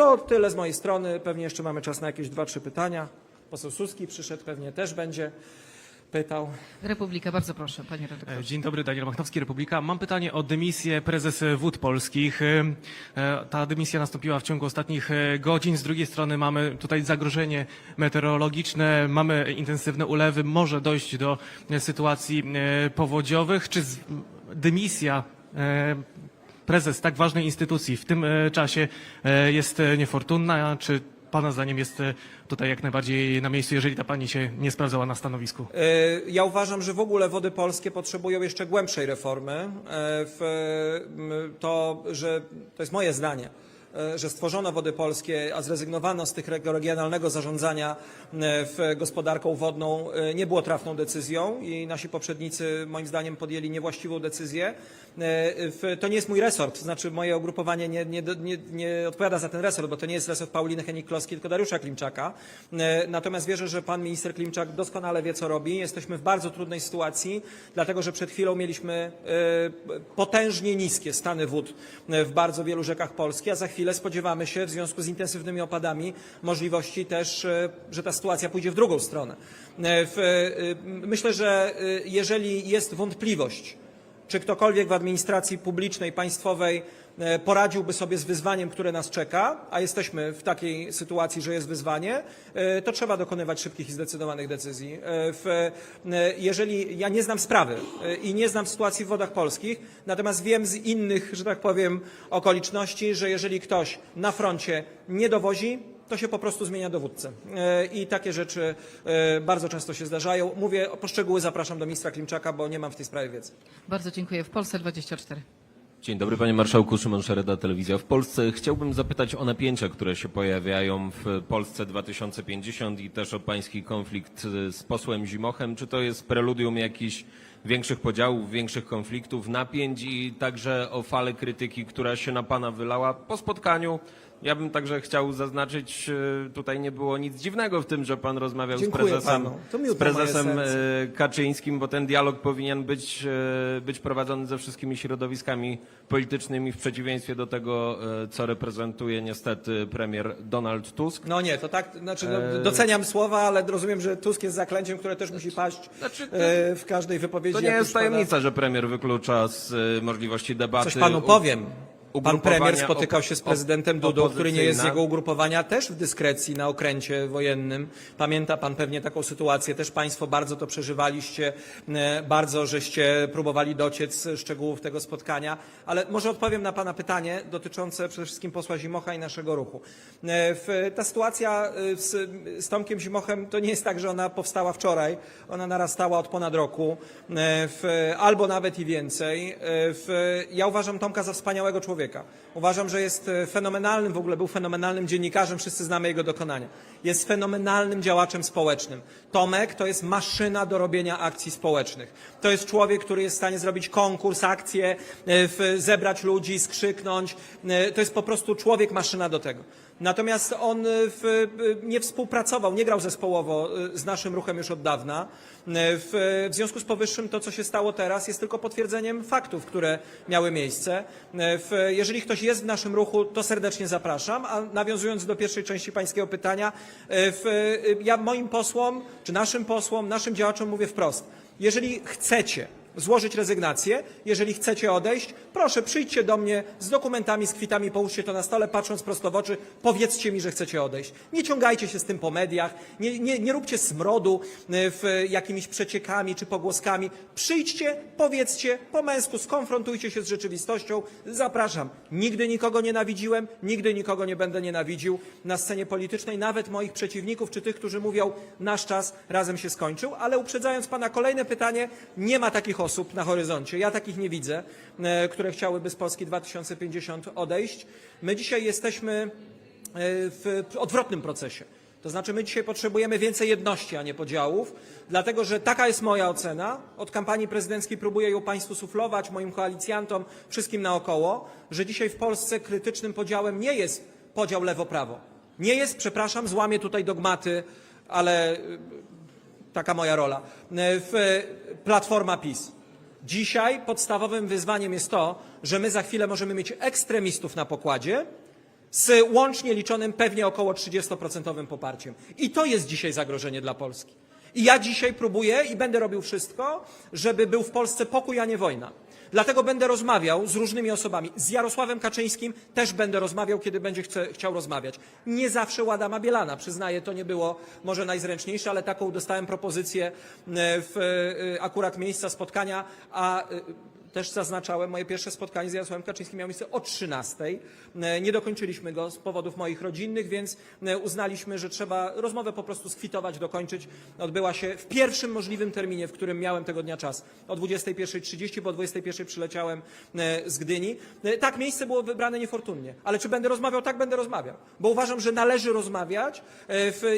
To tyle z mojej strony. Pewnie jeszcze mamy czas na jakieś dwa, trzy pytania. Poseł Suski przyszedł, pewnie też będzie pytał. Republika, bardzo proszę, panie E, redaktorze. Dzień dobry, Daniel Machnowski, Republika. Mam pytanie o dymisję prezes Wód Polskich. E, e, Ta dymisja nastąpiła w ciągu ostatnich e, godzin. Z drugiej strony mamy tutaj zagrożenie meteorologiczne, mamy intensywne ulewy, może dojść do e, sytuacji e, powodziowych. Czy z- dymisja e, prezes tak ważnej instytucji w tym e, czasie e, jest e, niefortunna? Czy Pana zdaniem jest tutaj jak najbardziej na miejscu, jeżeli ta Pani się nie sprawdzała na stanowisku? Ja uważam, że w ogóle wody polskie potrzebują jeszcze głębszej reformy. To, że to jest moje zdanie, że stworzono wody polskie, a zrezygnowano z tych reg- regionalnego zarządzania e, w gospodarką wodną, e, nie było trafną decyzją i nasi poprzednicy moim zdaniem podjęli niewłaściwą decyzję. E, To nie jest mój resort, to znaczy moje ugrupowanie nie, nie, nie, nie odpowiada za ten resort, bo to nie jest resort Pauliny Henik-Kloskiej, tylko Dariusza Klimczaka. E, Natomiast wierzę, że pan minister Klimczak doskonale wie, co robi. Jesteśmy w bardzo trudnej sytuacji, dlatego że przed chwilą mieliśmy e, potężnie niskie stany wód e, w bardzo wielu rzekach Polski, a za chwilę spodziewamy się w związku z intensywnymi opadami możliwości też, e, że ta sytuacja pójdzie w drugą stronę. E, e, Myślę, że jeżeli jest wątpliwość, czy ktokolwiek w administracji publicznej, państwowej e, poradziłby sobie z wyzwaniem, które nas czeka, a jesteśmy w takiej sytuacji, że jest wyzwanie, e, to trzeba dokonywać szybkich i zdecydowanych decyzji. E, jeżeli ja nie znam sprawy i nie znam sytuacji w wodach polskich, natomiast wiem z innych, że tak powiem, okoliczności, że jeżeli ktoś na froncie nie dowozi, to się po prostu zmienia dowódcę. E, I takie rzeczy e, bardzo często się zdarzają. Mówię, o poszczegóły zapraszam do ministra Klimczaka, bo nie mam w tej sprawie wiedzy. Bardzo dziękuję. W Polsce 24. Dzień dobry panie marszałku, Szymon Szereda, Telewizja w Polsce. Chciałbym zapytać o napięcia, które się pojawiają w Polsce 2050 i też o pański konflikt y, z posłem Zimochem. Czy to jest preludium jakichś większych podziałów, większych konfliktów, napięć i także o falę krytyki, która się na pana wylała po spotkaniu? Ja bym także chciał zaznaczyć, y, tutaj nie było nic dziwnego w tym, że pan rozmawiał Dziękuję z prezesem, z prezesem e, Kaczyńskim, bo ten dialog powinien być, e, być prowadzony ze wszystkimi środowiskami politycznymi w przeciwieństwie do tego, co reprezentuje niestety premier Donald Tusk. No nie, to tak, znaczy no, doceniam słowa, ale rozumiem, że Tusk jest zaklęciem, które też musi paść Znaczy, to- w każdej wypowiedzi. To nie jest już pada. tajemnica, że premier wyklucza z możliwości debaty. Coś panu powiem. Pan premier spotykał się z prezydentem Dudą, który nie jest z jego ugrupowania, też w dyskrecji na okręcie wojennym. Pamięta pan pewnie taką sytuację, też państwo bardzo to przeżywaliście, bardzo żeście próbowali dociec szczegółów tego spotkania, ale może odpowiem na pana pytanie dotyczące przede wszystkim posła Zimocha i naszego ruchu. Ta sytuacja e, z, z Tomkiem Zimochem to nie jest tak, że ona powstała wczoraj, ona narastała od ponad roku, albo nawet i więcej. W, ja uważam Tomka za wspaniałego człowieka. Uważam, że jest e, fenomenalnym, w ogóle był fenomenalnym dziennikarzem, wszyscy znamy jego dokonania. Jest fenomenalnym działaczem społecznym. Tomek to jest maszyna do robienia akcji społecznych. To jest człowiek, który jest w stanie zrobić konkurs, akcję, e, zebrać ludzi, skrzyknąć. E, To jest po prostu człowiek, maszyna do tego. Natomiast on e, w, e, nie współpracował, nie grał zespołowo e, z naszym ruchem już od dawna. W, w związku z powyższym to, co się stało teraz, jest tylko potwierdzeniem faktów, które miały miejsce. W, jeżeli ktoś jest w naszym ruchu, to serdecznie zapraszam. A nawiązując do pierwszej części pańskiego pytania, w, ja moim posłom, czy naszym posłom, naszym działaczom mówię wprost. Jeżeli chcecie złożyć rezygnację. Jeżeli chcecie odejść, proszę przyjdźcie do mnie z dokumentami, z kwitami, połóżcie to na stole, patrząc prosto w oczy, powiedzcie mi, że chcecie odejść. Nie ciągajcie się z tym po mediach, nie, nie, nie róbcie smrodu e, w jakimiś przeciekami czy pogłoskami. Przyjdźcie, powiedzcie po męsku, skonfrontujcie się z rzeczywistością. Zapraszam. Nigdy nikogo nienawidziłem, nigdy nikogo nie będę nienawidził na scenie politycznej, nawet moich przeciwników czy tych, którzy mówią, nasz czas razem się skończył. Ale uprzedzając pana kolejne pytanie, nie ma takich osób na horyzoncie. Ja takich nie widzę, e, które chciałyby z Polski 2050 odejść. My dzisiaj jesteśmy e, w odwrotnym procesie. To znaczy, my dzisiaj potrzebujemy więcej jedności, a nie podziałów, dlatego że taka jest moja ocena. Od kampanii prezydenckiej próbuję ją Państwu suflować, moim koalicjantom, wszystkim naokoło, że dzisiaj w Polsce krytycznym podziałem nie jest podział lewo-prawo. Nie jest, przepraszam, złamię tutaj dogmaty, ale y, taka moja rola, e, w Platforma PiS. Dzisiaj podstawowym wyzwaniem jest to, że my za chwilę możemy mieć ekstremistów na pokładzie, z łącznie liczonym pewnie około 30% poparciem. I to jest dzisiaj zagrożenie dla Polski. I ja dzisiaj próbuję i będę robił wszystko, żeby był w Polsce pokój, a nie wojna. Dlatego będę rozmawiał z różnymi osobami. Z Jarosławem Kaczyńskim też będę rozmawiał, kiedy będzie chce, chciał rozmawiać. Nie zawsze u Adama Bielana, przyznaję, to nie było może najzręczniejsze, ale taką dostałem propozycję e, w e, akurat miejsca spotkania, a e, też zaznaczałem, moje pierwsze spotkanie z Jarosławem Kaczyńskim miało miejsce o 13. E, Nie dokończyliśmy go z powodów moich rodzinnych, więc e, uznaliśmy, że trzeba rozmowę po prostu skwitować, dokończyć. Odbyła się w pierwszym możliwym terminie, w którym miałem tego dnia czas. O 21.30, bo o 21.00 przyleciałem e, z Gdyni. Tak, miejsce było wybrane niefortunnie. Ale czy będę rozmawiał? Tak, będę rozmawiał. Bo uważam, że należy rozmawiać.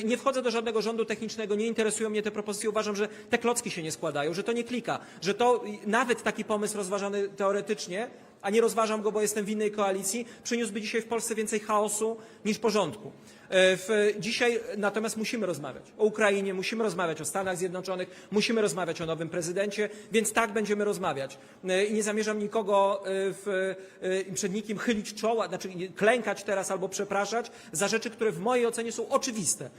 Nie wchodzę do żadnego rządu technicznego, nie interesują mnie te propozycje. Uważam, że te klocki się nie składają, że to nie klika, że to nawet taki pomysł rozważany teoretycznie, a nie rozważam go, bo jestem w innej koalicji, przyniósłby dzisiaj w Polsce więcej chaosu niż porządku. E, W, dzisiaj natomiast musimy rozmawiać o Ukrainie, musimy rozmawiać o Stanach Zjednoczonych, musimy rozmawiać o nowym prezydencie, więc tak będziemy rozmawiać. E, I nie zamierzam nikogo e, w, przed nikim chylić czoła, znaczy klękać teraz albo przepraszać za rzeczy, które w mojej ocenie są oczywiste.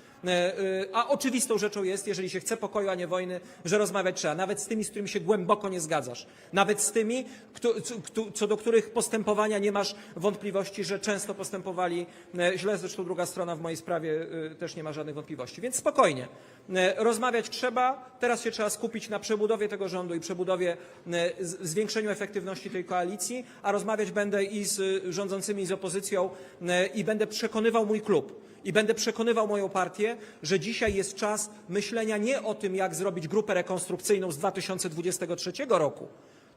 A oczywistą rzeczą jest, jeżeli się chce pokoju, a nie wojny, że rozmawiać trzeba. Nawet z tymi, z którymi się głęboko nie zgadzasz. Nawet z tymi, kto, co- co do których postępowania nie masz wątpliwości, że często postępowali e, źle. Zresztą druga strona w mojej sprawie e, też nie ma żadnych wątpliwości. Więc spokojnie. E, Rozmawiać trzeba. Teraz się trzeba skupić na przebudowie tego rządu i przebudowie, zwiększeniu efektywności tej koalicji, a rozmawiać będę i z rządzącymi, i z opozycją i będę przekonywał mój klub. I będę przekonywał moją partię, że dzisiaj jest czas myślenia nie o tym, jak zrobić grupę rekonstrukcyjną z 2023 roku,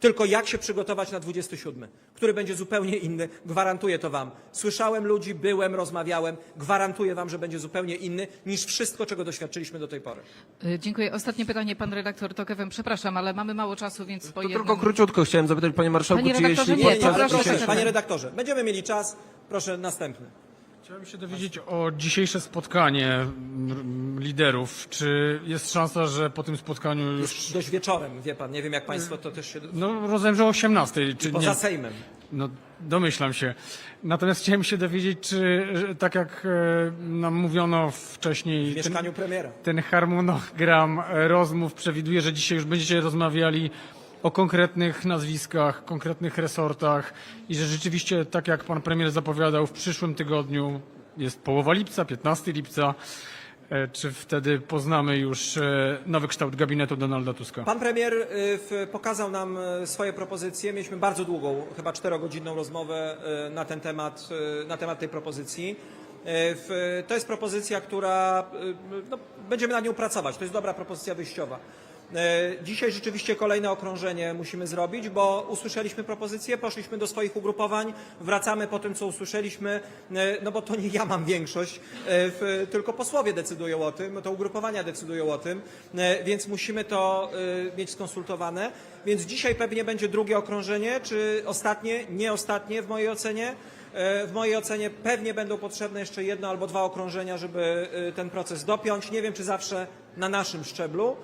tylko jak się przygotować na 27, który będzie zupełnie inny. Gwarantuję to Wam. Słyszałem ludzi, byłem, rozmawiałem. Gwarantuję Wam, że będzie zupełnie inny niż wszystko, czego doświadczyliśmy do tej pory. Y, Dziękuję. Ostatnie pytanie, pan redaktor Tokewem. Przepraszam, ale mamy mało czasu, więc po To jednym... tylko króciutko chciałem zapytać, panie marszałku, Panie czy redaktorze, jeśli nie, Nie, proszę panie redaktorze, będziemy mieli czas. Proszę, następny. Chciałem się dowiedzieć o dzisiejsze spotkanie liderów. Czy jest szansa, że po tym spotkaniu już... Dość wieczorem, wie Pan. Nie wiem, jak Państwo to też się... No rozumiem, że o 18, czy Poza nie? Sejmem. No domyślam się. Natomiast chciałem się dowiedzieć, czy tak jak e, nam mówiono wcześniej... W mieszkaniu premiera. ten harmonogram e, rozmów przewiduje, że dzisiaj już będziecie rozmawiali o konkretnych nazwiskach, konkretnych resortach i że rzeczywiście, tak jak pan premier zapowiadał, w przyszłym tygodniu jest połowa lipca, 15 lipca. E, Czy wtedy poznamy już e, nowy kształt gabinetu Donalda Tuska? Pan premier w, pokazał nam swoje propozycje. Mieliśmy bardzo długą, chyba czterogodzinną rozmowę na ten temat, na temat tej propozycji. To jest propozycja, która no, będziemy nad nią pracować. To jest dobra propozycja wyjściowa. Y, Dzisiaj rzeczywiście kolejne okrążenie musimy zrobić, bo usłyszeliśmy propozycje, poszliśmy do swoich ugrupowań, wracamy po tym, co usłyszeliśmy, y, no bo to nie ja mam większość, w, tylko posłowie decydują o tym, to ugrupowania decydują o tym, więc musimy to mieć skonsultowane. Więc dzisiaj pewnie będzie drugie okrążenie, czy ostatnie, nie ostatnie w mojej ocenie. E, W mojej ocenie pewnie będą potrzebne jeszcze jedno albo dwa okrążenia, żeby e, ten proces dopiąć. Nie wiem, czy zawsze na naszym szczeblu.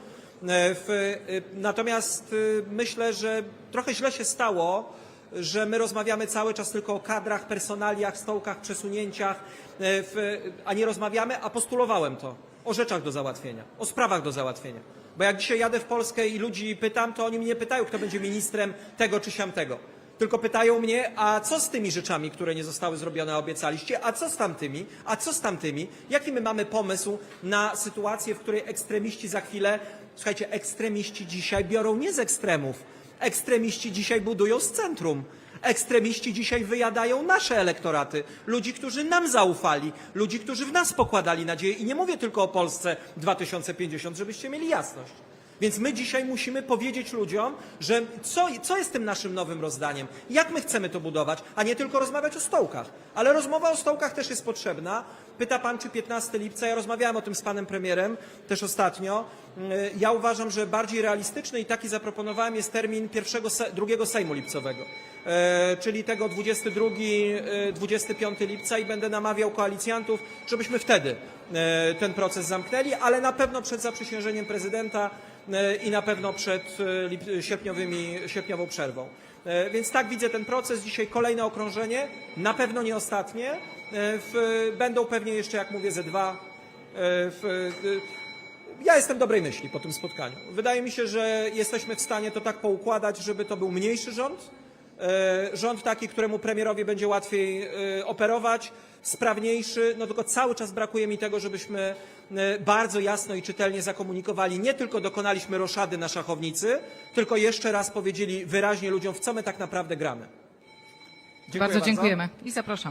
E, w, e, Natomiast e, myślę, że trochę źle się stało, że my rozmawiamy cały czas tylko o kadrach, personaliach, stołkach, przesunięciach, w, a nie rozmawiamy, a postulowałem to, o rzeczach do załatwienia, o sprawach do załatwienia. Bo jak dzisiaj jadę w Polskę i ludzi pytam, to oni mnie nie pytają, kto będzie ministrem tego czy siamtego. Tylko pytają mnie, a co z tymi rzeczami, które nie zostały zrobione, a obiecaliście, a co z tamtymi, a co z tamtymi? Jaki my mamy pomysł na sytuację, w której ekstremiści za chwilę, słuchajcie, ekstremiści dzisiaj biorą nie z ekstremów, ekstremiści dzisiaj budują z centrum. Ekstremiści dzisiaj wyjadają nasze elektoraty, ludzi, którzy nam zaufali, ludzi, którzy w nas pokładali nadzieję. I nie mówię tylko o Polsce 2050, żebyście mieli jasność. Więc my dzisiaj musimy powiedzieć ludziom, że co, co jest tym naszym nowym rozdaniem, jak my chcemy to budować, a nie tylko rozmawiać o stołkach. Ale rozmowa o stołkach też jest potrzebna. Pyta pan, czy 15 lipca, ja rozmawiałem o tym z panem premierem też ostatnio. Yy, Ja uważam, że bardziej realistyczny i taki zaproponowałem jest termin pierwszego, drugiego Sejmu lipcowego. E, czyli tego 22, e, 25 lipca i będę namawiał koalicjantów, żebyśmy wtedy e, ten proces zamknęli, ale na pewno przed zaprzysiężeniem prezydenta e, i na pewno przed e, sierpniowymi, sierpniową przerwą. E, Więc tak widzę ten proces. Dzisiaj kolejne okrążenie, na pewno nie ostatnie. E, będą pewnie jeszcze, jak mówię, ze dwa. E, e, ja jestem dobrej myśli po tym spotkaniu. Wydaje mi się, że jesteśmy w stanie to tak poukładać, żeby to był mniejszy rząd. E, Rząd taki, któremu premierowi będzie łatwiej e, operować, sprawniejszy, no tylko cały czas brakuje mi tego, żebyśmy e, bardzo jasno i czytelnie zakomunikowali, nie tylko dokonaliśmy roszady na szachownicy, tylko jeszcze raz powiedzieli wyraźnie ludziom, w co my tak naprawdę gramy. Dziękuję bardzo dziękujemy i zapraszamy.